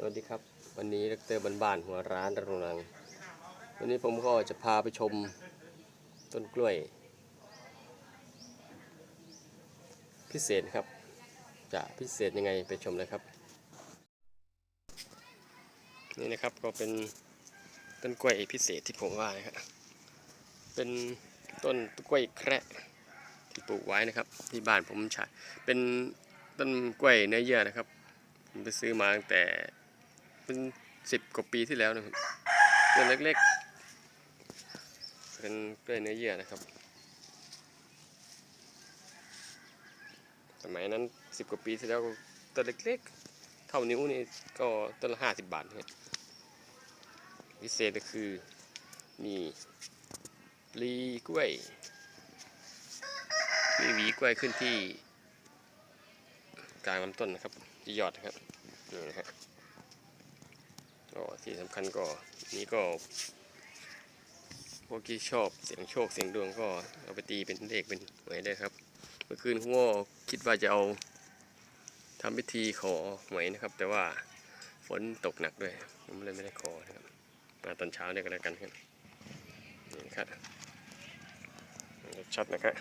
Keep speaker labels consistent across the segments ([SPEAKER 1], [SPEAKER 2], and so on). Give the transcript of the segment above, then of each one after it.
[SPEAKER 1] สวัสดีครับ วันนี้ดรบ้านบ้านหัวร้านรงนัง วันนี้ผมก็จะพาไปชมต้นกล้วย พิเศษครับ จะพิเศษยังไงไปชมเลยครับ นี่นะครับก็เป็นต้นกล้วยพิเศษที่ผมว่านะครับเป็นต้นกล้วยแคระที่ปลูกไว้นะครับ ที่บ้านผมใช้เป็นต้นกล้วยเนื้อเยื่อนะครับผมไปซื้อมาตั้งแต่ เป็นสิบกว่าปีที่แล้วนะครับตัวเล็กๆ เป็นกล้วยเนื้อเยื่อนะครับ สมัยนั้นสิบกว่าปีที่แล้วตัวเล็กๆ เท่านิ้วนี่ก็ต้นละห้าสิบบาทเนี่ยพิเศษก็คือมีปลีกล้วย มีหวีกล้วยขึ้นที่กลางลำต้นนะครับที่ยอดนะครับนี่นะฮะ ก็ที่สำคัญก็นี่ก็พวกที่ชอบเสียงโชคเสียงดวงก็เอาไปตีเป็นเลขเป็นหวยได้ครับ เมื่อคืนผมก็คิดว่าจะเอาทำพิธีขอหวยนะครับ แต่ว่าฝนตกหนักด้วยผมเลยไม่ได้ขอนะครับมาตอนเช้าเนี่ยก็แล้วกันครับนี่นะครับชัดนะครับ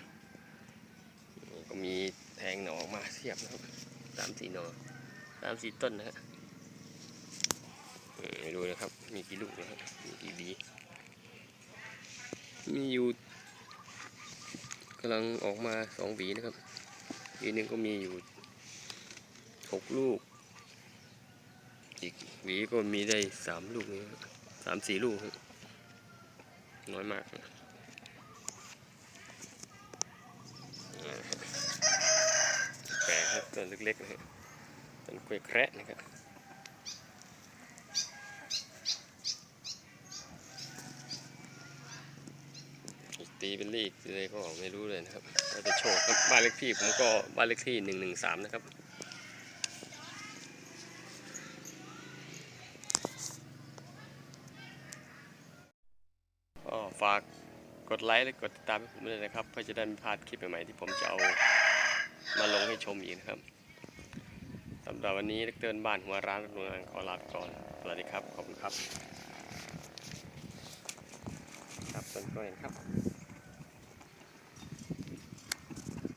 [SPEAKER 1] ก็มีแทงหน่อออกมาเทียบนะครับสามสี่หน่อสามสี่ต้นนะฮะอืม ไม่รู้นะครับ มีกี่ลูกนะครับมีกี่หวีมีอยู่กำลังออกมาสองหวีนะครับหวีนึงก็มีอยู่หกลูก อีกหวีก็มีได้สามลูกนี่สามสี่ลูก น้อยมากแปลกครับต้นเล็กๆนะฮะต้นกล้วยแคระนะครับ ตีเป็นเลขอะไรก็ไม่รู้เลยนะครับก็จะโชว์ครับบ้านเลขที่ผมก็บ้านเลขที่หนึ่งหนึ่งสามนะครับก็ฝากกดไลค์และกดติดตามให้ผมด้วยนะครับ เพื่อจะได้ไม่พลาดคลิปใหม่ๆที่ผมจะเอามาลงให้ชมอีกนะครับสำหรับวันนี้นักเตือนบ้านหัวร้านโรงงานขอลาไปก่อนสวัสดีครับ ขอบคุณครับ ครับต้นกล้วยนครับ